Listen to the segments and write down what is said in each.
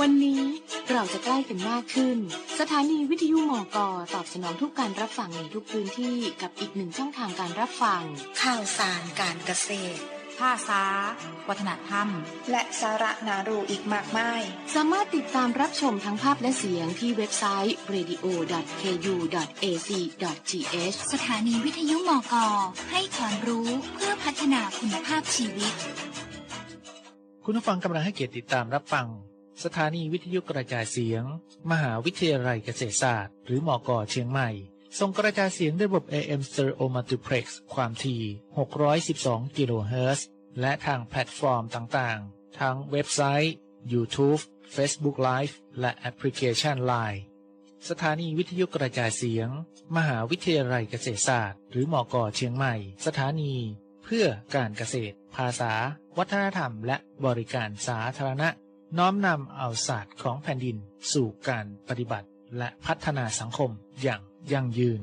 วันนี้เราจะใกล้กันมากขึ้น สถานีวิทยุมกตอบสนองทุกการรับฟังในทุกพื้นที่กับอีกหนึ่งช่องทางการรับฟัง ข่าวสารการเกษตร ภาษา วัฒนธรรม และสาระนารู้อีกมากมาย สามารถติดตามรับชมทั้งภาพและเสียงที่เว็บไซต์ radio.ku.ac.th สถานีวิทยุมกให้ความรู้เพื่อพัฒนาคุณภาพชีวิต คุณผู้ฟังกำลังให้เกียรติติดตามรับฟัง สถานีวิทยุกระจายเสียง มหาวิทยาลัยเกษตรศาสตร์ หรือมอกเชียงใหม่ ส่งกระจายเสียงด้วยระบบ AM Stereo Multiplex ความถี่ 612 กิโลเฮิรตซ์ และทางแพลตฟอร์มต่างๆ ทั้งเว็บไซต์ YouTube Facebook Live และแอปพลิเคชัน Line สถานีวิทยุกระจายเสียง มหาวิทยาลัยเกษตรศาสตร์ หรือมอกเชียงใหม่ สถานี เพื่อการเกษตร ภาษา วัฒนธรรม และบริการสาธารณะ น้อมนำเอาศาสตร์ของแผ่นดินสู่การปฏิบัติและพัฒนาสังคมอย่างยั่งยืน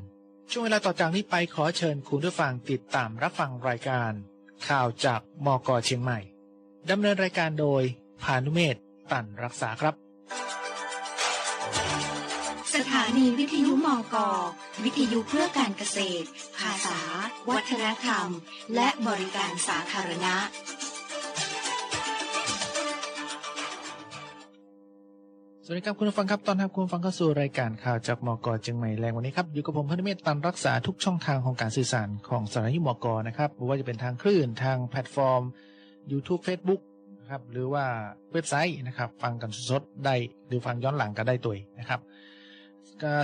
ช่วงเวลาต่อจากนี้ไปขอเชิญคุณผู้ฟังติดตามรับฟังรายการ ข่าวจากมกเชียงใหม่ดำเนินรายการโดยพานุเมศตันรักษาครับ สถานีวิทยุมก วิทยุเพื่อการเกษตร ภาษา วัฒนธรรม และบริการสาธารณะ สวัสดีครับคุณผู้ฟังครับตอนรับคุณผู้ฟังเข้าสู่รายการข่าวจากมกเชียงใหม่แรงวันนี้ครับอยู่กับผมพนุเมศตันรักษาทุกช่องทางของการสื่อสารของสถานีมกนะครับไม่ว่าจะเป็นทางคลื่นทางแพลตฟอร์ม YouTube Facebook นะครับหรือว่าเว็บไซต์นะครับฟังกันสดได้หรือฟังย้อนหลังก็ได้ตัวนะครับ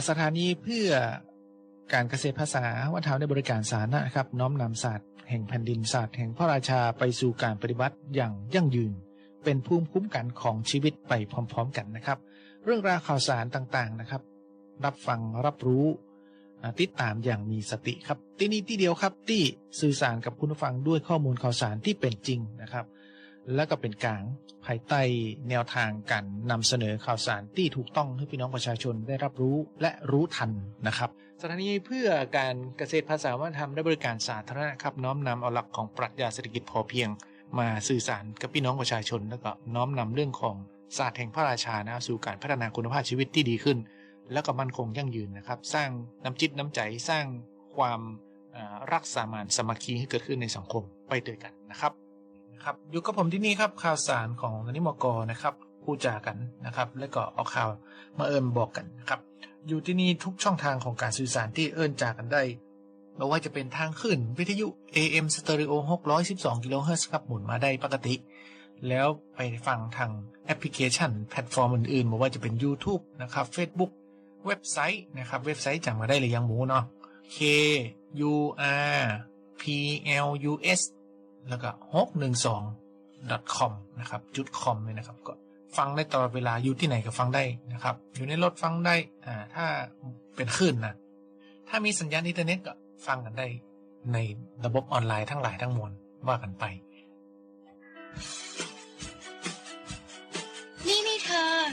สถานีเพื่อการเกษตรภาษาวัฒนธรรมในบริการสาธารณะนะครับน้อมนำศาสตร์แห่งแผ่นดินศาสตร์แห่งพระราชาไปสู่การปฏิบัติอย่างยั่งยืน เป็นภูมิคุ้มกันของชีวิตไปพร้อม ๆ กันนะครับ เรื่องราวข่าวสารต่างๆนะครับ รับฟังรับรู้ติดตามอย่างมีสติครับ ที่นี่ที่เดียวครับที่สื่อสารกับคุณผู้ฟังด้วยข้อมูลข่าวสารที่เป็นจริงนะครับ และก็เป็นกลางภายใต้แนวทางการนำเสนอข่าวสารที่ถูกต้องให้พี่น้องประชาชนได้รับรู้และรู้ทันนะครับสถานีเพื่อการเกษตรภาษาวัฒนธรรมและบริการสาธารณะครับ น้อมนำเอาหลักของปรัชญาเศรษฐกิจพอเพียง มาสื่อสารกับพี่น้องประชาชนแล้วก็น้อมนำเรื่องของ ศาสตร์แห่งพระราชานะสู่การพัฒนาคุณภาพชีวิตที่ดีขึ้น แล้วก็มั่นคงยั่งยืนนะครับ สร้างน้ำจิตน้ำใจสร้างความรักสามัญสมัคคีให้เกิดขึ้นในสังคมไปด้วยกันนะครับนะครับอยู่กับผมที่นี่ครับข่าวสารของนนิมกนะครับพูดจากันนะครับ แล้วก็เอาข่าวมาเอิญบอกกันนะครับอยู่ที่นี่ทุกช่องทางของการสื่อสารที่เอิญจากันได้ไม่ว่าจะเป็นทางขึ้นวิทยุ AM Stereo 612 กิโลเฮิรตซ์ครับหมุนมาได้ปกติ แล้วไปฟังทางแอปพลิเคชันแพลตฟอร์มอื่นๆไม่ว่าจะเป็น YouTube นะครับ Facebook เว็บไซต์นะครับ เว็บไซต์จำมาได้เลยยังหมูเนาะ K U R P L U S แล้วก็ 612 com นะครับจุด com เลยนะครับ ก็ฟังได้ตลอดเวลาอยู่ที่ไหนก็ฟังได้นะครับ อยู่ในรถฟังได้อ่าถ้าเป็นคลื่นนะถ้ามีสัญญาณอินเทอร์เน็ตก็ฟังกันได้ในระบบออนไลน์ทั้งหลายทั้งมวลว่ากันไป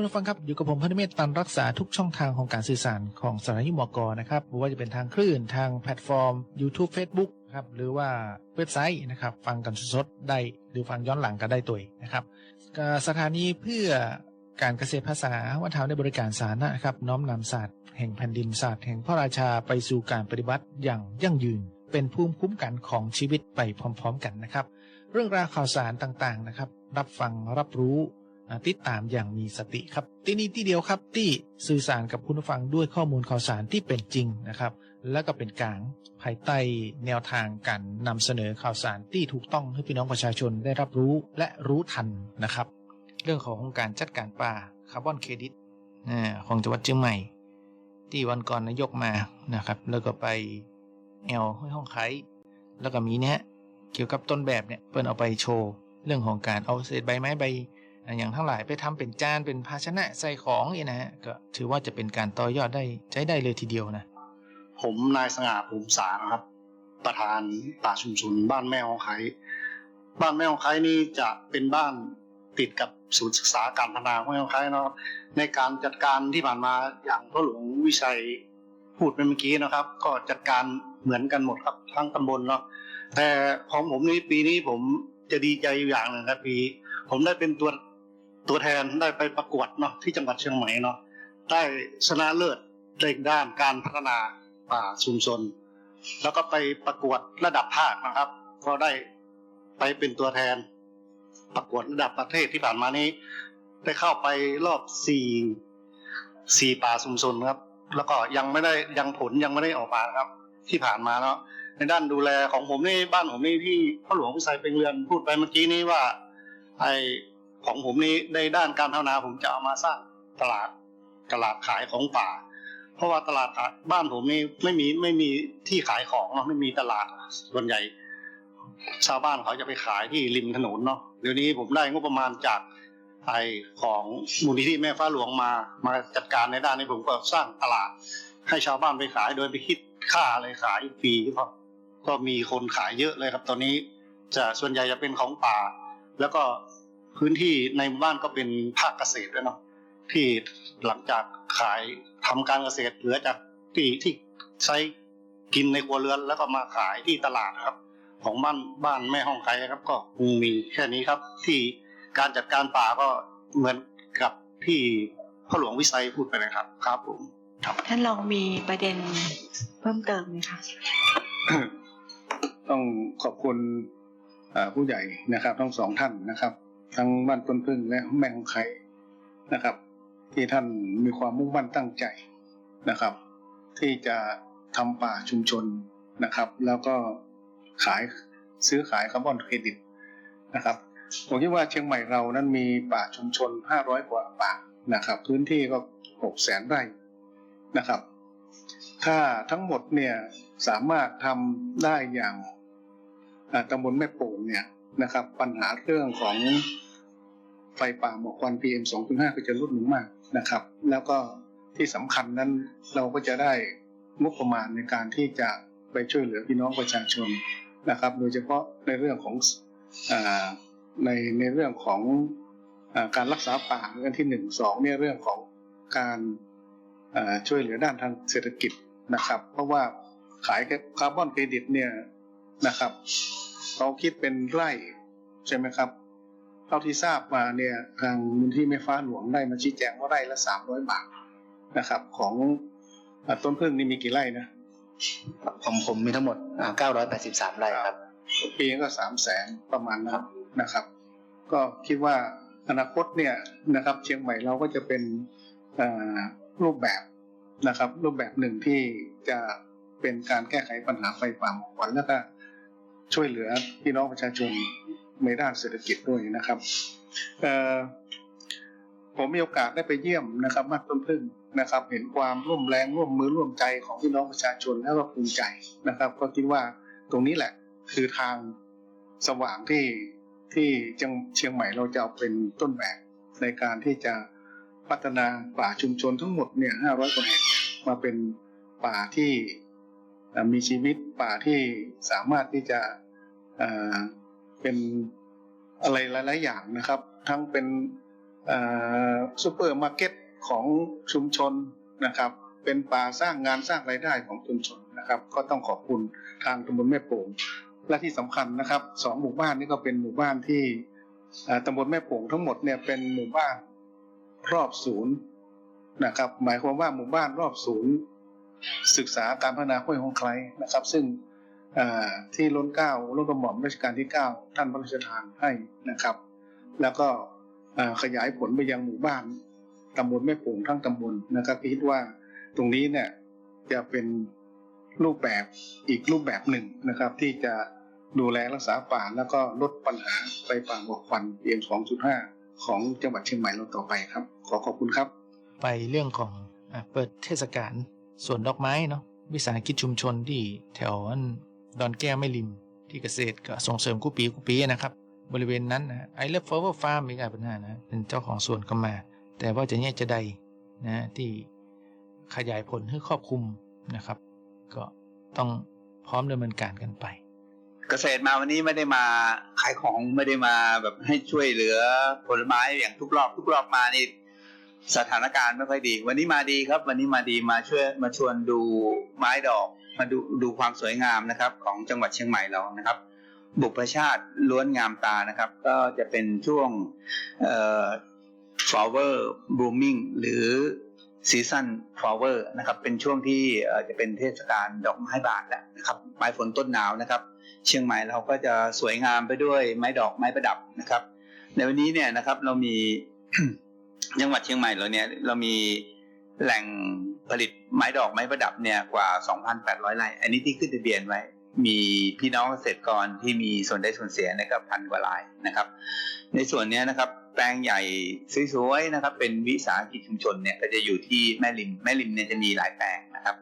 คุณผู้ฟังครับอยู่กับผมพันุเมศตันรักษาทุกช่องทางของการสื่อสารของสถานีมกนะครับไม่ว่าจะเป็นทางคลื่นทางแพลตฟอร์ม YouTube Facebook ครับหรือว่าเว็บไซต์นะครับ ฟังกันสดๆได้หรือฟังย้อนหลังก็ได้ตัวนะครับสถานีเพื่อการเกษตรภาษาวัฒนธรรมในบริการสาธารณะครับน้อมนำศาสตร์แห่งแผ่นดินศาสตร์แห่งพระราชาไปสู่การปฏิบัติอย่างยั่งยืน เป็นภูมิคุ้มกันของชีวิตไปพร้อม ๆ กันนะครับ เรื่องราวข่าวสารต่างๆนะครับ รับฟังรับรู้ ติดตามอย่างมีสติครับ ที่นี่ที่เดียวครับที่สื่อสารกับคุณผู้ฟังด้วยข้อมูลข่าวสารที่เป็นจริงนะครับ และก็เป็นกลางภายใต้แนวทางการนำเสนอข่าวสารที่ถูกต้องให้พี่น้องประชาชนได้รับรู้และรู้ทันนะครับ เรื่องของการจัดการป่าคาร์บอนเครดิตอ่าของจังหวัดเชียงใหม่ ที่วันก่อนนายกมานะครับ แล้วก็ไปแอลห้วยห้องไคแล้วก็มีเนี่ยเกี่ยวกับต้นแบบเนี่ยเปิ้นเอาไปโชว์ เรื่องของการเอาเศษใบไม้ใบ อย่างทั้งหลายไปทำเป็นจานเป็นภาชนะใส่ของนี่นะฮะก็ถือว่าจะเป็นการต่อยอดได้ใช้ได้เลยทีเดียวนะ ผมนายสง่าภูมิสารครับ ประธานป่าชุมชนบ้านแม่ฮองไคบ้านแม่ฮองไคนี่จะเป็นบ้านติดกับศูนย์ศึกษาการพัฒนาแม่ฮองไคนะครับในการจัดการที่ผ่านมาอย่างพ่อหลวงวิชัยพูดไปเมื่อกี้นะครับ ก็จัดการเหมือนกันหมดครับทั้งตำบลเนาะแต่ของผมนี้ปีนี้ผมจะดีใจอยู่อย่างหนึ่งครับปี ผมได้เป็นตัว ตัวแทนได้ไปประกวดเนาะที่จังหวัดเชียงใหม่เนาะได้ชนะเลิศในด้านการพัฒนาป่าชุมชน แล้วก็ไปประกวดระดับภาคนะครับ ก็ได้ไปเป็นตัวแทน ประกวดระดับประเทศที่ผ่านมานี้ ได้เข้าไปรอบสี่สี่ป่าชุมชนครับ แล้วก็ยังไม่ได้ยังผลยังไม่ได้ออกมาครับ ที่ผ่านมาเนาะในด้านดูแลของผมนี่บ้านผมนี่ที่พ่อหลวงพิสัยเป็นเรือนพูดไปเมื่อกี้นี้ว่า ไอ ของผมนี่ในด้านการพัฒนาผมจะเอามาสร้างตลาดตลาดขายของป่า เพราะว่าตลาดบ้านผมนี่ไม่มีไม่มีที่ขายของเนาะไม่มีตลาดส่วนใหญ่ ชาวบ้านเขาจะไปขายที่ริมถนนเนาะเดี๋ยวนี้ผมได้งบประมาณจากไอของมูลนิธิแม่ฟ้าหลวงมามาจัดการในด้านนี้ผมก็สร้างตลาด ให้ชาวบ้านไปขายโดยไปคิดค่าอะไรขายฟรีเพราะก็มีคนขายเยอะเลยครับ ตอนนี้จะส่วนใหญ่จะเป็นของป่า แล้วก็ พื้นที่ในหมู่บ้านก็เป็นภาคเกษตรด้วยเนาะที่หลังจากขายทำการเกษตรเหลือจากที่ที่ใช้กินในครัวเรือนแล้วก็มาขายที่ตลาดครับ ของบ้านบ้านแม่ห้องไคครับ ก็คงมีแค่นี้ครับ ที่การจัดการป่าก็เหมือนกับที่พ่อหลวงวิสัยพูดไปเลยครับ ครับผมท่านลองมีประเด็นเพิ่มเติมไหมคะต้องขอบคุณเอ่อผู้ใหญ่นะครับ ทั้งสองท่านนะครับ ทั้งบ้านต้นพึ่งและแม่ของไข่นะครับ ที่ท่านมีความมุ่งมั่นตั้งใจนะครับ ที่จะทำป่าชุมชนนะครับ แล้วก็ขายซื้อขายคาร์บอนเครดิตนะครับผมคิดว่าเชียงใหม่เรานั้นมีป่าชุมชน 500 กว่าป่านะครับ พื้นที่ก็ 6 แสนไร่นะครับ ถ้าทั้งหมดเนี่ยสามารถทำได้อย่างตำบลแม่โป่งเนี่ย นะครับ ปัญหาเรื่องของไฟป่าหมอกควัน PM 2.5 ก็จะลดลงมากนะครับ แล้วก็ที่สำคัญนั้นเราก็จะได้งบประมาณในการที่จะไปช่วยเหลือพี่น้องประชาชนนะครับ โดยเฉพาะในเรื่องของอในในเรื่องของอการรักษาป่าเรื่องที่หนึ่งสองเนี่ยเรื่องของการช่วยเหลือด้านทางเศรษฐกิจนะครับ เพราะว่าขายคาร์บอนเครดิตเนี่ย นะครับเขาคิดเป็นไร่ใช่ไหมครับ เท่าที่ทราบมาเนี่ยทางมูลที่แม่ฟ้าหลวงได้มาชี้แจงว่าไร่ละสามร้อยบาทนะครับ ของเอ่อต้นพึ่งนี่มีกี่ไร่นะผมผมมีทั้งหมดอ่า983ไร่ครับ ปีก็สามแสนประมาณนั้นนะครับ ก็คิดว่าอนาคตเนี่ยนะครับ เชียงใหม่เราก็จะเป็นเอ่อรูปแบบนะครับ รูปแบบหนึ่งที่จะเป็นการแก้ไขปัญหาไฟป่าหมอกควันแล้วก็ ช่วยเหลือพี่น้องประชาชนในด้านเศรษฐกิจด้วยนะครับผมมีโอกาสได้ไปเยี่ยมนะครับมากต้นพึ่งนะครับ เห็นความร่วมแรงร่วมมือร่วมใจของพี่น้องประชาชนแล้วก็ภูมิใจนะครับ ก็คิดว่าตรงนี้แหละคือทางสว่างที่ที่จังเชียงใหม่เราจะเอาเป็นต้นแบบในการที่จะพัฒนาป่าชุมชนทั้งหมดเนี่ย500กว่าแห่งมาเป็นป่าที่ มีชีวิตป่าที่สามารถที่จะเป็นอะไรหลาย ๆ อย่างนะครับ ทั้งเป็นซูเปอร์มาร์เก็ตของชุมชนนะครับ เป็นป่าสร้างงานสร้างรายได้ของชุมชนนะครับ ก็ต้องขอบคุณทางตำบลแม่โป่งและที่สำคัญนะครับสองหมู่บ้านนี้ก็เป็นหมู่บ้านที่ตำบลแม่โป่งทั้งหมดเนี่ยเป็นหมู่บ้านรอบศูนย์นะครับ หมายความว่าหมู่บ้านรอบศูนย์ ศึกษาการพัฒนาห้วยหงไคล้นะครับ ซึ่งเอ่อที่ล้นเก้าล้นกระหม่อมรัชกาลที่เก้าท่านพระราชทานให้นะครับ แล้วก็ขยายผลไปยังหมู่บ้านตำบลแม่โป่งทั้งตำบลนะครับคิดว่าตรงนี้เนี่ยจะเป็นรูปแบบอีกรูปแบบหนึ่งนะครับ ที่จะดูแลรักษาป่าแล้วก็ลดปัญหาไฟป่าหมอกควันเพียง2.5 ของจังหวัดเชียงใหม่เราต่อไปครับ ขอขอบคุณครับ ไปเรื่องของอเปิดเทศกาล ส่วนดอกไม้เนาะวิสาหกิจชุมชนที่แถวอันดอนแก้วแม่ริม ที่เกษตรก็ส่งเสริมกู้ปีกู้ปีนะครับ บริเวณนั้นนะไอเลิฟฟเวอร์ฟาร์มมีการปัญหานะเป็นเจ้าของสวนก็มา แต่ว่าจะแยจะใดนะที่ขยายผลให้ครอบคลุมนะครับ ก็ต้องพร้อมดำเนินการกันไป เกษตรมาวันนี้ไม่ได้มาขายของไม่ได้มาแบบให้ช่วยเหลือผลไม้อย่างทุกรอบทุกรอบมานี่ สถานการณ์ไม่ค่อยดี วันนี้มาดีครับ วันนี้มาดีมาช่วยมาชวนดูไม้ดอก มาดูดูความสวยงามนะครับ ของจังหวัดเชียงใหม่เรานะครับ บุพชาติล้วนงามตานะครับ ก็จะเป็นช่วงเอ่อ flower blooming หรือ season flower นะครับเป็นช่วงที่จะเป็นเทศกาลดอกไม้บานแหล้วนะครับปลายฝนต้นหนาวนะครับ เชียงใหม่เราก็จะสวยงามไปด้วยไม้ดอกไม้ประดับนะครับ ในวันนี้เนี่ยนะครับเรามี จังหวัดเชียงใหม่เราเนี่ยเรามีแหล่งผลิตไม้ดอกไม้ประดับเนี่ยกว่า 2,800 ไร่ อันนี้ที่ขึ้นทะเบียนไว้ มีพี่น้องเกษตรกรที่มีส่วนได้ส่วนเสียนะครับพันกว่าลายนะครับ ในส่วนเนี้ยนะครับ แปลงใหญ่สวยๆนะครับ เป็นวิสาหกิจชุมชนเนี่ยก็จะอยู่ที่แม่ริม แม่ริมเนี่ยจะมีหลายแปลงนะครับ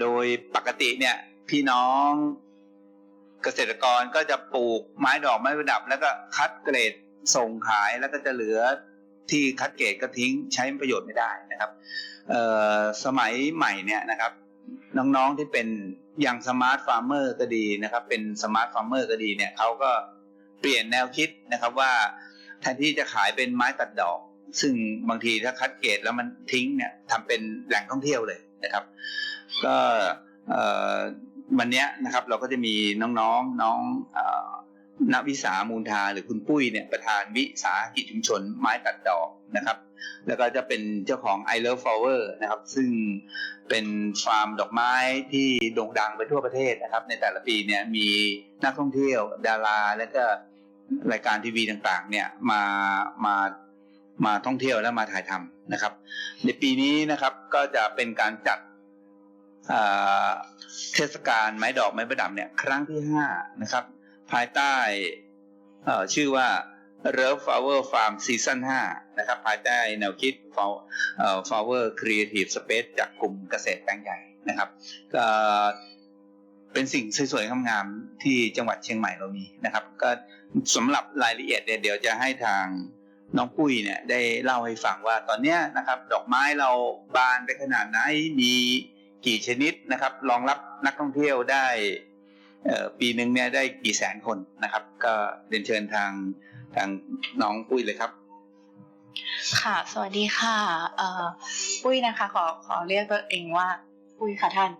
โดยปกติเนี่ยพี่น้องเกษตรกรก็จะปลูกไม้ดอกไม้ประดับ แล้วก็คัดเกรดส่งขายแล้วก็จะเหลือ ที่คัดเกรดก็ทิ้งใช้ประโยชน์ไม่ได้นะครับสมัยใหม่เนี่ยนะครับน้องๆที่เป็นอย่างสมาร์ทฟาร์มเมอร์ก็ดีนะครับ เป็นสมาร์ทฟาร์มเมอร์ก็ดีเนี่ยเขาก็เปลี่ยนแนวคิดนะครับว่าแทนที่จะขายเป็นไม้ตัดดอก ซึ่งบางทีถ้าคัดเกรดแล้วมันทิ้งเนี่ยทำเป็นแหล่งท่องเที่ยวเลยนะครับ ก็วันนี้นะครับเราก็จะมีน้องๆน้องอ่อ ณวิสามูลทาหรือคุณปุ้ยเนี่ยประธานวิสาหกิจชุมชนไม้ตัดดอกนะครับ แล้วก็จะเป็นเจ้าของ I Love Flower นะครับ ซึ่งเป็นฟาร์มดอกไม้ที่โด่งดังไปทั่วประเทศนะครับ ในแต่ละปีเนี่ยมีนักท่องเที่ยวดารา แล้วก็รายการทีวีต่างๆ เนี่ยมามามาท่องเที่ยวและมาถ่ายทำนะครับ ในปีนี้นะครับก็จะเป็นการจัดเทศกาลไม้ดอกไม้ประดับเนี่ยครั้งที่ห้านะครับ ภายใต้ชื่อว่า Love Flower Farm Season 5นะครับภายใต้แนวคิด Flower Creative Space จากกลุ่มเกษตรแปลงใหญ่นะครับก็เป็นสิ่งสวยๆงามๆที่จังหวัดเชียงใหม่เรามีนะครับ ก็สำหรับรายละเอียดเนี่ยเดี๋ยวจะให้ทางน้องปุ้ยเนี่ยได้เล่าให้ฟังว่าตอนเนี้ยนะครับ ดอกไม้เราบานไปขนาดไหนมีกี่ชนิดนะครับรองรับนักท่องเที่ยวได้ ปีหนึ่งเนี่ยได้กี่แสนคนนะครับ ก็เรียนเชิญทางทางน้องปุ้ยเลยครับ ค่ะ สวัสดีค่ะเออปุ้ยนะคะ ขอขอเรียกตัวเองว่า ปุ้ยค่ะท่าน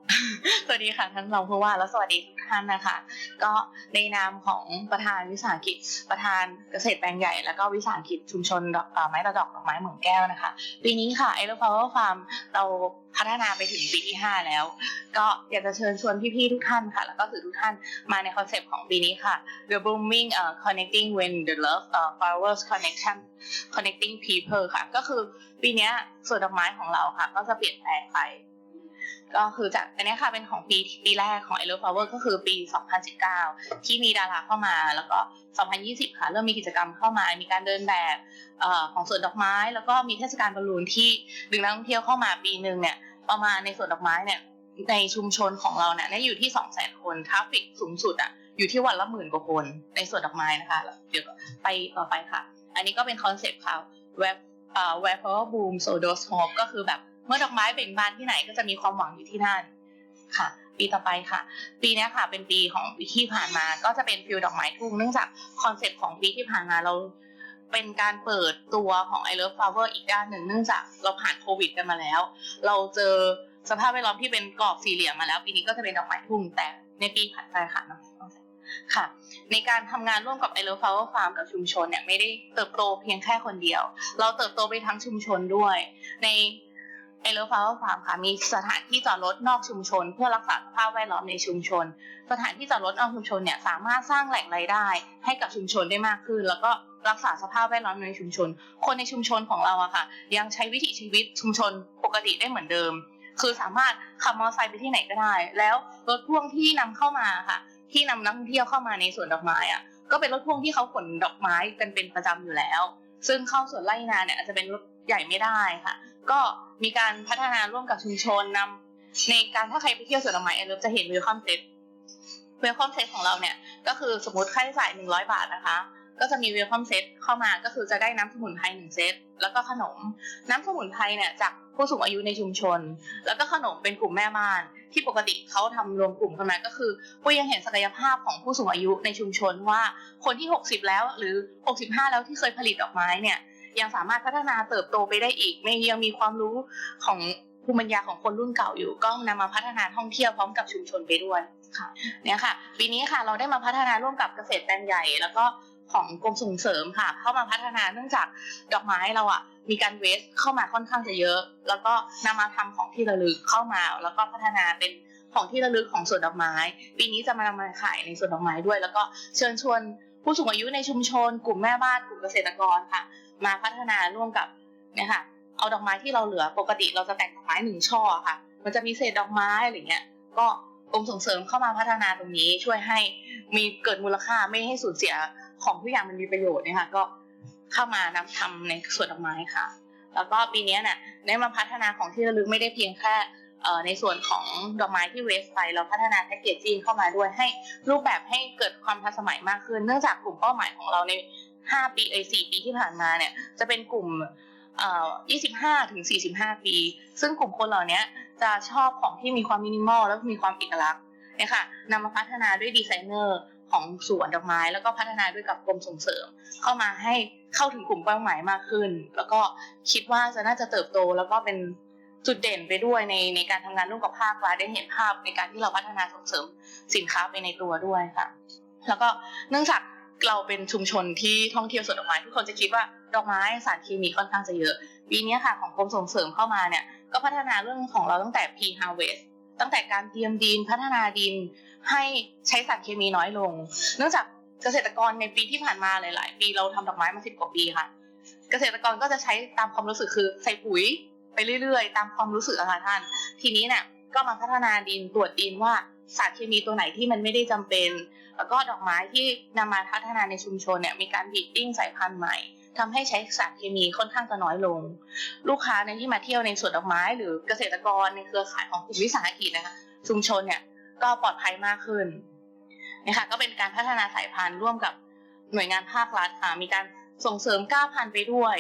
สวัสดีค่ะท่านรองผู้ว่าแล้วสวัสดีทุกท่านนะคะ ก็ในนามของประธานวิสาหกิจ ประธานเกษตรแปลงใหญ่ แล้วก็วิสาหกิจชุมชนดอกไม้ระดอกดอกไม้เหมืองแก้วนะคะ ปีนี้ค่ะไอ o อ Flower Farm เราพัฒนาไปถึงปีที่ 5 แล้ว ก็อยากจะเชิญชวนพี่ๆทุกท่านค่ะ แล้วก็สื่อทุกท่านมาในคอนเซปต์ของปีนี้ค่ะ The Blooming uh, Connecting When the Love uh, Flowers Connection Connecting People ค่ะ ก็คือปีนี้สวนดอกไม้ของเราค่ะ ก็จะเปลี่ยนแปลงไป ก็คือจากอันนี้ค่ะเป็นของปีปีแรกของ I Love Flower ก็คือปี 2019 ที่มีดาราเข้ามาแล้วก็ 2020 ค่ะ เริ่มมีกิจกรรมเข้ามา มีการเดินแบบอของสวนดอกไม้ แล้วก็มีเทศกาลบอลลูนที่ดึงนักท่องเที่ยวเข้ามาปีหนึ่งเนี่ยประมาณในสวนดอกไม้เนี่ยในชุมชนของเราเนี่ยอยู่ที่ 200,000 คนทราฟฟิกสูงสุดอะอยู่ที่วันละหมื่นกว่าคนในสวนดอกไม้นะคะเดี๋ยวไปต่อไปค่ะ อันนี้ก็เป็นคอนเซปต์ค่ะ web เอ่อ web power boom so d o s hope ก็คือแบบ เมื่อดอกไม้เบ่งบานที่ไหนก็จะมีความหวังอยู่ที่นั่นค่ะ ปีต่อไปค่ะ ปีนี้ค่ะ เป็นปีของปีที่ผ่านมา ก็จะเป็นฟิลดอกไม้ทุ่งเนื่องจากคอนเซ็ปต์ของปีที่ผ่านมาเราเป็นการเปิดตัวของ I Love Flower อีกด้านหนึ่งเนื่องจากเราผ่านโควิดกันมาแล้ว เราเจอสภาพแวดล้อมที่เป็นกรอบสี่เหลี่ยมมาแล้ว ปีนี้ก็จะเป็นดอกไม้ทุ่งแต่ในปีผ่านไปค่ะน้องค่ะ ในการทำงานร่วมกับ I Love Flower Farm กับชุมชนเนี่ยไม่ได้เติบโตเพียงแค่คนเดียว เราเติบโตไปทั้งชุมชนด้วย ใน เอเลฟาวฟาร์มค่ะมีสถานที่จอดรถนอกชุมชน เพื่อรักษาสภาพแวดล้อมในชุมชน สถานที่จอดรถนอกชุมชนเนี่ยสามารถสร้างแหล่งรายได้ ให้กับชุมชนได้มากขึ้น แล้วก็รักษาสภาพแวดล้อมในชุมชน คนในชุมชนของเราอะค่ะ ยังใช้วิถีชีวิตชุมชนปกติได้เหมือนเดิม คือสามารถขับมอเตอร์ไซค์ไปที่ไหนก็ได้ แล้วรถพ่วงที่นำเข้ามาค่ะ ที่นำนักท่องเที่ยวเข้ามาในสวนดอกไม้อะก็เป็นรถพ่วงที่เขาขนดอกไม้กันเป็นประจำอยู่แล้ว ซึ่งเข้าสวนไร่นาเนี่ยอาจจะเป็นรถใหญ่ไม่ได้ค่ะ ก็มีการพัฒนาร่วมกับชุมชนนำในการถ้าใครไปเที่ยวสวนดอกไม้เอลิฟจะเห็นวิวคอมเซ็ตวิวคอมเซ็ตของเราเนี่ยก็คือสมมติค่าใช้จ่ายหนึ่งร้อยบาทนะคะ ก็จะมีเวลคัมเซ็ตเข้ามาก็คือจะได้น้ำสมุนไพรหนึ่งเซตแล้วก็ขนม น้ำสมุนไพรเนี่ยจากผู้สูงอายุในชุมชน แล้วก็ขนมเป็นกลุ่มแม่บ้าน ที่ปกติเขาทำรวมกลุ่มกันมาก็คือปุ้ยยังเห็นศักยภาพของผู้สูงอายุในชุมชนว่าคนที่ 60 แล้วหรือ 65 แล้วที่เคยผลิตดอกไม้เนี่ย ยังสามารถพัฒนาเติบโตไปได้อีกไม่ยังมีความรู้ของภูมิปัญญาของคนรุ่นเก่าอยู่ก็นำมาพัฒนาท่องเที่ยวพร้อมกับชุมชนไปด้วยค่ะเนี่ยค่ะ ปีนี้ค่ะเราได้มาพัฒนาร่วมกับเกษตรแปลงใหญ่ แล้วก็ของกรมส่งเสริมค่ะ เข้ามาพัฒนาเนื่องจากดอกไม้เราอะมีการเวสเข้ามาค่อนข้างจะเยอะ แล้วก็นำมาทำของที่ระลึกเข้ามา แล้วก็พัฒนาเป็นของที่ระลึกของสวนดอกไม้ ปีนี้จะมานำมาขายในสวนดอกไม้ด้วย แล้วก็เชิญชวนผู้สูงอายุในชุมชน กลุ่มแม่บ้านกลุ่มเกษตรกรค่ะ มาพัฒนาร่วมกับเนี่ยค่ะ เอาดอกไม้ที่เราเหลือปกติเราจะแต่งดอกไม้หนึ่งช่อค่ะ มันจะมีเศษดอกไม้อะไรเงี้ย ก็กรมส่งเสริมเข้ามาพัฒนาตรงนี้ช่วยให้มีเกิดมูลค่าไม่ให้สูญเสียของทุกอย่างมันมีประโยชน์เนี่ยค่ะก็เข้ามานำทำในสวนดอกไม้ค่ะ แล้วก็ปีนี้เนี่ยได้มาพัฒนาของที่ระลึกไม่ได้เพียงแค่ในส่วนของดอกไม้ที่เวสไปเราพัฒนาแพ็กเกจจิ้งเข้ามาด้วยให้รูปแบบให้เกิดความทันสมัยมากขึ้น เนื่องจากกลุ่มเป้าหมายของเราใน 5ปีเอย4ปีที่ผ่านมาเนี่ยจะเป็นกลุ่มเอ่อ25ถึง45 ปี ซึ่งกลุ่มคนเหล่านี้จะชอบของที่มีความมินิมอลแล้วมีความเอกลักษณ์เนี่ยค่ะนำมาพัฒนาด้วยดีไซเนอร์ของสวนดอกไม้ แล้วก็พัฒนาด้วยกับกรมส่งเสริม เข้ามาให้เข้าถึงกลุ่มเป้าหมายมากขึ้น แล้วก็คิดว่าจะน่าจะเติบโตแล้วก็เป็นจุดเด่นไปด้วยในในการทำงานร่วมกับภาครัฐได้เห็นภาพในการที่เราพัฒนาส่งเสริมสินค้าไปในตัวด้วยค่ะ แล้วก็เนื่องจาก เราเป็นชุมชนที่ท่องเที่ยวสวนดอกไม้ทุกคนจะคิดว่าดอกไม้สารเคมีค่อนข้างจะเยอะปีนี้ค่ะของกรมส่งเสริมเข้ามาเนี่ยก็พัฒนาเรื่องของเราตั้งแต่ pre harvest ตั้งแต่การเตรียมดินพัฒนาดินให้ใช้สารเคมีน้อยลง เนื่องจากเกษตรกรในปีที่ผ่านมาหลาย ๆ ปีเราทำดอกไม้มาสิบกว่าปีค่ะ เกษตรกรก็จะใช้ตามความรู้สึกคือใส่ปุ๋ยไปเรื่อย ๆ ตามความรู้สึกอะค่ะท่าน ทีนี้เนี่ยก็มาพัฒนาดินตรวจดินว่า สารเคมีตัวไหนที่มันไม่ได้จำเป็น แล้วก็ดอกไม้ที่นำมาพัฒนาในชุมชนเนี่ยมีการบีดดิ้งสายพันธุ์ใหม่ทำให้ใช้สารเคมีค่อนข้างจะน้อยลง ลูกค้าในที่มาเที่ยวในสวนดอกไม้ หรือเกษตรกรในเครือข่ายของกลุ่มวิสาหกิจนะคะชุมชนเนี่ยก็ปลอดภัยมากขึ้นนี่ยค่ะก็เป็นการพัฒนาสายพันธุ์ร่วมกับหน่วยงานภาครัฐค่ะมีการส่งเสริมก้าวพันธุ์ไปด้วย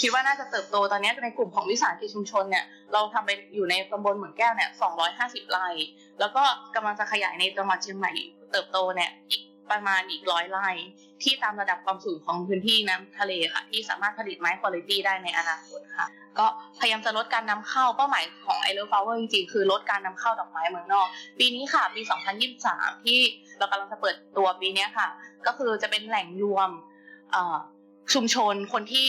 คิดว่าน่าจะเติบโตตอนนี้ในกลุ่มของวิสาหกิจชุมชนเนี่ยเราทำไปอยู่ในตำบลเหมืองแก้วเนี่ย250ไร่ แล้วก็กำลังจะขยายในจังหวัดเชียงใหม่เติบโตเนี่ยอีกประมาณอีกร้อยไร่ที่ตามระดับความสูงของพื้นที่น้ำทะเลค่ะ ที่สามารถผลิตไม้คุณภาพได้ในอนาคตค่ะ ก็พยายามจะลดการนำเข้าเป้าหมายของ i Love Flower จริงๆ คือลดการนำเข้าดอกไม้เมืองนอก ปีนี้ค่ะ ปี 2023 ที่เรากำลังจะเปิดตัวปีนี้ค่ะ ก็คือจะเป็นแหล่งรวมชุมชนคนที่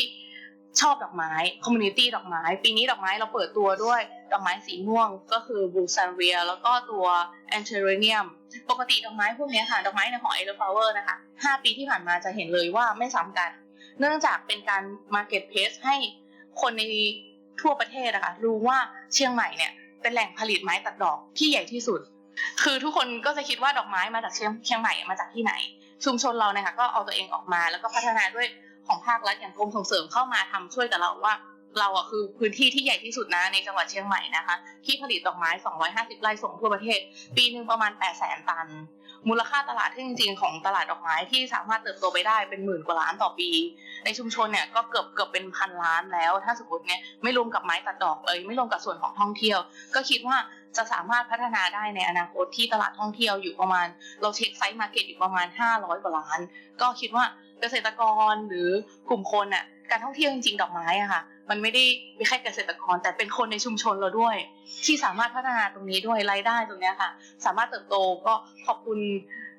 ชอบดอกไม้คอมมูนิตี้ดอกไม้ ปีนี้ดอกไม้เราเปิดตัวด้วย ดอกไม้สีม่วงก็คือบูซานเวียแล้วก็ตัวแอนเทเรเนียมปกติดอกไม้พวกนี้ค่ะ ดอกไม้ในของ i Love Flower นะคะ5ปีที่ผ่านมาจะเห็นเลยว่าไม่ซ้ำกัน เนื่องจากเป็นการ market place ให้คนในทั่วประเทศนะคะรู้ว่าเชียงใหม่เนี่ยเป็นแหล่งผลิตไม้ตัดดอกที่ใหญ่ที่สุด คือทุกคนก็จะคิดว่าดอกไม้มาจากเชียงเชียงใหม่มาจากที่ไหน ชุมชนเราเนี่ยค่ะก็เอาตัวเองออกมาแล้วก็พัฒนาด้วยของภาครัฐอย่างกรมส่งเสริมเข้ามาทำช่วยกับเราว่า เราอะคือพื้นที่ที่ใหญ่ที่สุดนะในจังหวัดเชียงใหม่นะคะ ที่ผลิตดอกไม้ 250 ไร่ส่งทั่วประเทศ ปีหนึ่งประมาณ 8 0 0 0 0 0 ตัน มูลค่าตลาดที่จริงๆ ของตลาดดอกไม้ที่สามารถเติบโตไปได้เป็นหมื่นกว่าล้านต่อปี ในชุมชนเนี่ยก็เกือบเกือบเป็นพันล้านแล้ว ถ้าสมมติเนี่ยไม่รวมกับไม้ตัดดอกเลยไม่รวมกับส่วนของท่องเที่ยว ก็คิดว่าจะสามารถพัฒนาได้ในอนาคตที่ตลาดท่องเที่ยวอยู่ประมาณ เราเช็คไซส์มาร์เก็ตอยู่ประมาณ 500 กว่าล้าน ก็คิดว่าเกษตรกรหรือกลุ่มคนน่ะการท่องเที่ยวจริงๆดอกไม้อะค่ะ มันไม่ได้มีแค่เกษตรกร แต่เป็นคนในชุมชนเราด้วย ที่สามารถพัฒนาตรงนี้ด้วยรายได้ตรงนี้ค่ะ สามารถเติบโตก็ขอบคุณ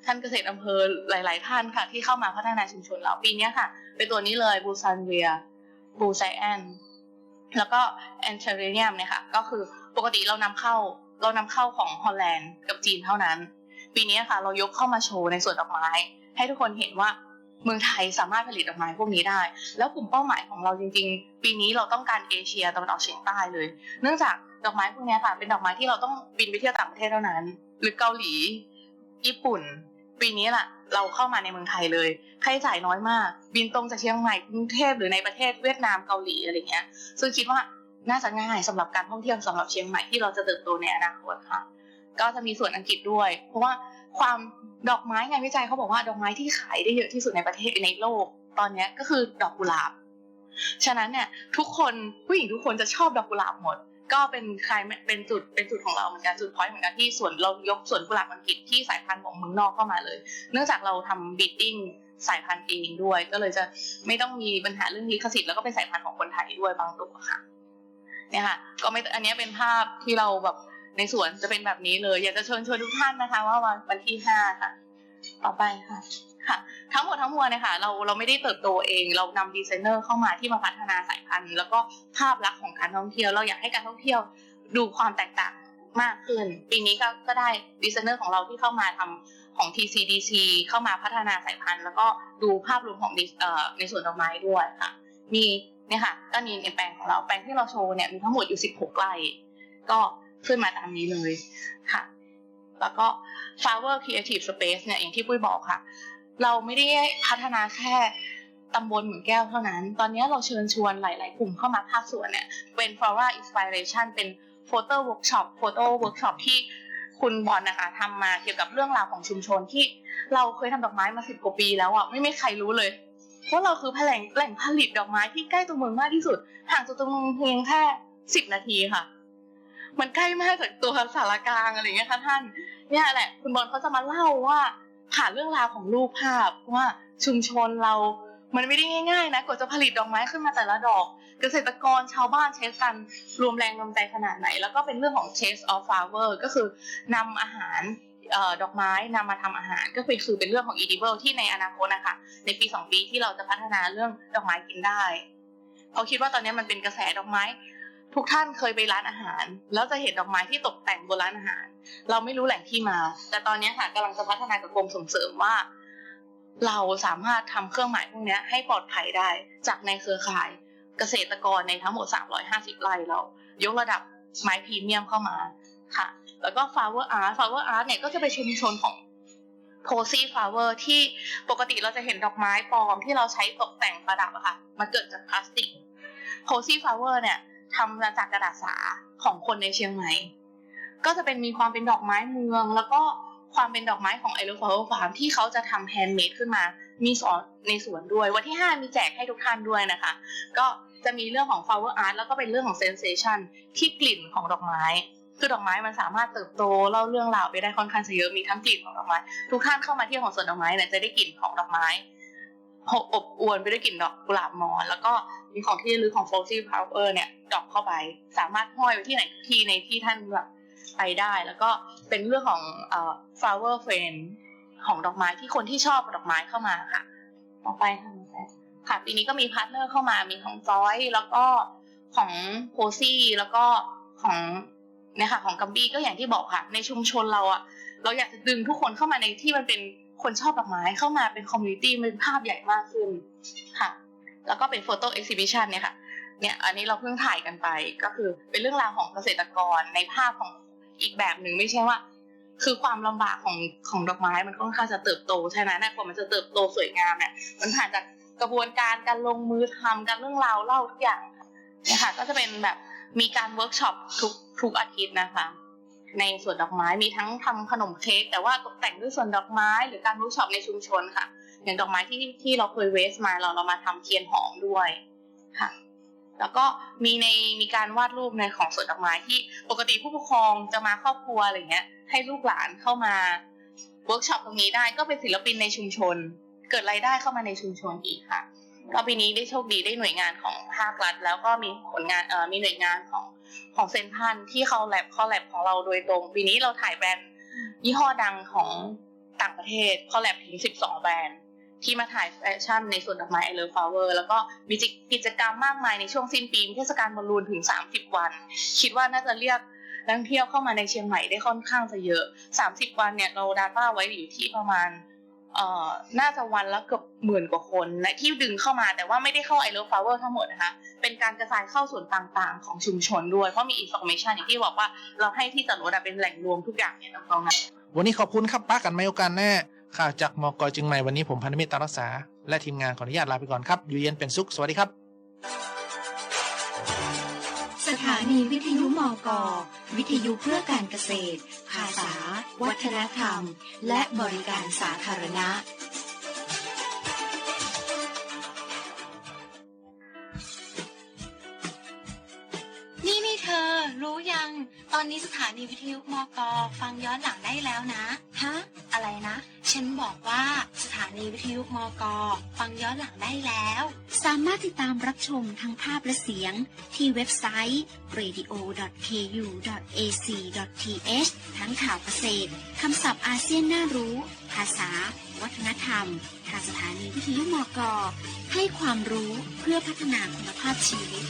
ท่านเกษตรอำเภอหลาย ๆ ท่านค่ะ ที่เข้ามาพัฒนาชุมชนเราปีนี้ค่ะ เป็นตัวนี้เลยบูซานเวียบูไซแอนแล้วก็แอนเทเรเนียมเนี่ยค่ะก็คือปกติเรานำเข้าเรานำเข้าของฮอลแลนด์กับจีนเท่านั้น ปีนี้ค่ะ เรายกเข้ามาโชว์ในส่วนดอกไม้ ให้ทุกคนเห็นว่า เมืองไทยสามารถผลิตดอกไม้พวกนี้ได้ แล้วกลุ่มเป้าหมายของเราจริง ๆ ปีนี้เราต้องการเอเชียตะวันออกเฉียงใต้เลย เนื่องจากดอกไม้พวกนี้ค่ะ เป็นดอกไม้ที่เราต้องบินไปเที่ยวต่างประเทศเท่านั้น หรือเกาหลี ญี่ปุ่น ปีนี้แหละเราเข้ามาในเมืองไทยเลยค่าใช้จ่ายน้อยมาก บินตรงจากเชียงใหม่กรุงเทพหรือในประเทศเวียดนามเกาหลีอะไรเงี้ย ซึ่งคิดว่าน่าจะง่ายสำหรับการท่องเที่ยวสำหรับเชียงใหม่ที่เราจะเติบโตในอนาคตค่ะ ก็จะมีส่วนอังกฤษด้วย เพราะว่า ความดอกไม้งานวิจัยเขาบอกว่าดอกไม้ที่ขายได้เยอะที่สุดในประเทศในโลก ตอนนี้ก็คือดอกกุหลาบ ฉะนั้นเนี่ยทุกคนผู้หญิงทุกคนจะชอบดอกกุหลาบหมด ก็เป็นใครเป็นจุดเป็นจุดของเราเหมือนกันจุดพอยต์เหมือนกันที่ส่วนเรายกส่วนกุหลาบอังกฤษที่สายพันธุ์ของเมืองนอกเข้ามาเลย เนื่องจากเราทำบีตติ้งสายพันธุ์เองด้วย ก็เลยจะไม่ต้องมีปัญหาเรื่องลิขสิทธิ์แล้วก็เป็นสายพันธุ์ของคนไทยด้วยบางตัวค่ะเนี่ยค่ะก็ไม่อันนี้เป็นภาพที่เราแบบ ในสวนจะเป็นแบบนี้เลย อยากจะเชิญชวนทุกท่านนะคะ ว่าวันวันที่ห้าค่ะ ต่อไปค่ะค่ะทั้งหมดทั้งมวลเนี่ยค่ะเราเราไม่ได้เติบโตเอง เรานำดีไซเนอร์เข้ามาที่มาพัฒนาสายพันธุ์ แล้วก็ภาพลักษณ์ของการท่องเที่ยว เราอยากให้การท่องเที่ยวดูความแตกต่างมากขึ้น ปีนี้ก็ก็ได้ดีไซเนอร์ของเราที่เข้ามาทำของ TCDC เข้ามาพัฒนาสายพันธุ์ แล้วก็ดูภาพรวมของในสวนดอกไม้ด้วยค่ะ มีเนี่ยค่ะก็นี่ในแปลงของเราแปลงที่เราโชว์เนี่ยมีทั้งหมดอยู่ 16ไร่ก็ ขึ้นมาตามนี้เลยค่ะ แล้วก็ Flower Creative Space เนี่ยอย่างที่ปุ้ยบอกค่ะ เราไม่ได้พัฒนาแค่ตำบลเหมือนแก้วเท่านั้น ตอนนี้เราเชิญชวนหลาย ๆ กลุ่มเข้ามาภาคส่วนเนี่ยเป็น Flora Inspiration เป็น Photo Workshop Photo Workshop ที่คุณบอลนะคะทำมาเกี่ยวกับเรื่องราวของชุมชนที่เราเคยทำดอกไม้มาสิบกว่าปีแล้วอะไม่มีใครรู้เลยว่าเราคือแหล่งแหล่งผลิตดอกไม้ที่ใกล้ตัวเมืองมากที่สุดห่างจากตัวเมืองเพียงแค่สิบนาทีค่ะ มันใกล้มากจากตัวสารกลางอะไรเงี้ยค่ะท่าน เนี่ยแหละ คุณบอลเขาจะมาเล่าว่าผ่านเรื่องราวของรูปภาพว่าชุมชนเรา มันไม่ได้ง่าย ๆ นะกว่าจะผลิตดอกไม้ขึ้นมาแต่ละดอก เกษตรกรชาวบ้านใช้กันรวมแรงรวมใจขนาดไหน แล้วก็เป็นเรื่องของ Taste of Flower ก็คือนำอาหารออดอกไม้นำมาทำอาหารก็คือคือเป็นเรื่องของ edible ที่ในอนาคตนะคะในปีสองปีที่เราจะพัฒนาเรื่องดอกไม้กินได้เพราคิดว่าตอนนี้มันเป็นกระแสดอกไม้ ทุกท่านเคยไปร้านอาหาร แล้วจะเห็นดอกไม้ที่ตกแต่งบนร้านอาหาร เราไม่รู้แหล่งที่มา แต่ตอนนี้ค่ะกำลังจะพัฒนากับกรมส่งเสริมว่า เราสามารถทำเครื่องหมายพวกนี้ให้ปลอดภัยได้จากในเครือข่ายเกษตรกรในทั้งหมด 350 ไร่เรา ยกระดับไม้พรีเมียมเข้ามาค่ะ แล้วก็ flower art flower art เนี่ยก็จะเป็นชุมชนของ posy flower ที่ปกติเราจะเห็นดอกไม้ปลอมที่เราใช้ตกแต่งประดับอะค่ะมันเกิดจากพลาสติก posy flower เนี่ย ทำมาจากกระดาษสาของคนในเชียงใหม่ ก็จะเป็นมีความเป็นดอกไม้เมือง แล้วก็ความเป็นดอกไม้ของไอโรฟลฟาร์มที่เขาจะทำแฮนด์เมดขึ้นมา มีสอนในสวนด้วย วันที่ 5 มีแจกให้ทุกท่านด้วยนะคะ ก็จะมีเรื่องของ flower art แล้วก็เป็นเรื่องของ sensation ที่กลิ่นของดอกไม้ คือดอกไม้มันสามารถเติบโตเล่าเรื่องราวไปได้ค่อนข้างเยอะมีทั้งกลิ่นของดอกไม้ ทุกท่านเข้ามาเที่ยวของสวนดอกไม้เนี่ยจะได้กลิ่นของดอกไม้ อบอวนไปด้วยกลิ่นดอกกุหลาบมอนแล้วก็มีของที่ระลึกของ Fossil Flower เนี่ยดอกเข้าไป สามารถห้อยไว้ที่ไหนที่ในที่ท่านแบบไปได้ แล้วก็เป็นเรื่องของเอ่อ flower frame ของดอกไม้ที่คนที่ชอบดอกไม้เข้ามาค่ะ ต่อไปค่ะน้องแซคค่ะปีนี้ก็มีพาร์ทเนอร์เข้ามามีของจอยแล้วก็ของโพซี่แล้วก็ของเนี่ยค่ะของกัมบี้ก็อย่างที่บอกค่ะ ในชุมชนเราอะเราอยากจะดึงทุกคนเข้ามาในที่มันเป็น คนชอบดอกไม้เข้ามาเป็นคอมมูนิตี้เป็นภาพใหญ่มากขึ้นค่ะ แล้วก็เป็นโฟโต้เอ็กซิบิชันเนี่ยค่ะ เนี่ยอันนี้เราเพิ่งถ่ายกันไปก็คือเป็นเรื่องราวของเกษตรกรในภาพของอีกแบบหนึ่งไม่ใช่ว่า คือความลำบากของของดอกไม้มันค่อนข้างจะเติบโตใช่ไหมนะกว่ามันจะเติบโตสวยงามเนี่ยมันผ่านจากกระบวนการการลงมือทำการเรื่องราวเล่าทุกอย่างค่ะเนี่ยค่ะก็จะเป็นแบบมีการเวิร์กช็อปทุกทุกอาทิตย์นะคะ ในส่วนดอกไม้มีทั้งทำขนมเค้กแต่ว่าตกแต่งด้วยส่วนดอกไม้หรือการเวิร์กช็อปในชุมชนค่ะ อย่างดอกไม้ที่ที่เราเคยเวสมาเราเรามาทำเทียนหอมด้วยค่ะ แล้วก็มีในมีการวาดรูปในของสวนดอกไม้ที่ปกติผู้ปกครองจะมาครอบครัวอะไรเงี้ย ให้ลูกหลานเข้ามาเวิร์กช็อปตรงนี้ได้ก็เป็นศิลปินในชุมชน เกิดรายได้เข้ามาในชุมชนอีกค่ะก็ปีนี้ได้โชคดีได้หน่วยงานของภาครัฐ แล้วก็มีผลงานเอ่อมีหน่วยงานของ ของเซนทันที่เขาแลบเขาแลบของเราโดยตรง ปีนี้เราถ่ายแบรนด์ยี่ห้อดังของต่างประเทศเขาแลบถึง 12 แบรนด์ ที่มาถ่ายแฟชั่นในส่วนดอกไม้ไอเลฟลาเวอร์แล้วก็มีกิจกรรมมากมายในช่วงสิ้นปีมีเทศกาลบอลลูนถึง 30 วัน คิดว่าน่าจะเรียกนักท่องเที่ยวเข้ามาในเชียงใหม่ได้ค่อนข้างจะเยอะ 30 วันเนี่ยเราดาต้าไว้อยู่ที่ประมาณ เอ่อน่าจะวันละเกือบหมื่นกว่าคนนะที่ดึงเข้ามาแต่ว่าไม่ได้เข้าไอเลฟลาเวอร์ทั้งหมดนะคะ เป็นการกระจายเข้าส่วนต่างๆ ของชุมชนด้วย เพราะมีอินโฟเมชันอย่างที่บอกว่าเราให้ที่จอดรถอะเป็นแหล่งรวมทุกอย่างเนี่ยตรงนั้น วันนี้ขอบคุณครับป้ากันไม่โอกาสแน่ข่าวจากมกจึงใหม่วันนี้ผมพันธมิตรตามรักษา และทีมงานขออนุญาตลาไปก่อนครับอยู่เย็นเป็นสุขสวัสดีครับ สถานีวิทยุมก วิทยุเพื่อการเกษตร ภาษา วัฒนธรรม และบริการสาธารณะ นี่นี่เธอ รู้ยัง ตอนนี้สถานีวิทยุมกฟังย้อนหลังได้แล้วนะ ฮะ อะไรนะ ฉันบอกว่าสถา นีวิทยุมกฟังย้อนหลังได้แล้ว สามารถติดตามรับชมทั้งภาพและเสียง ที่เว็บไซต์ radio.ku.ac.th ทั้งข่าวเกษตรคำศัพท์อาเซียนน่ารู้ ภาษา วัฒนธรรม ทางสถานีวิทยุมกให้ความรู้เพื่อพัฒนาคุณภาพชีวิต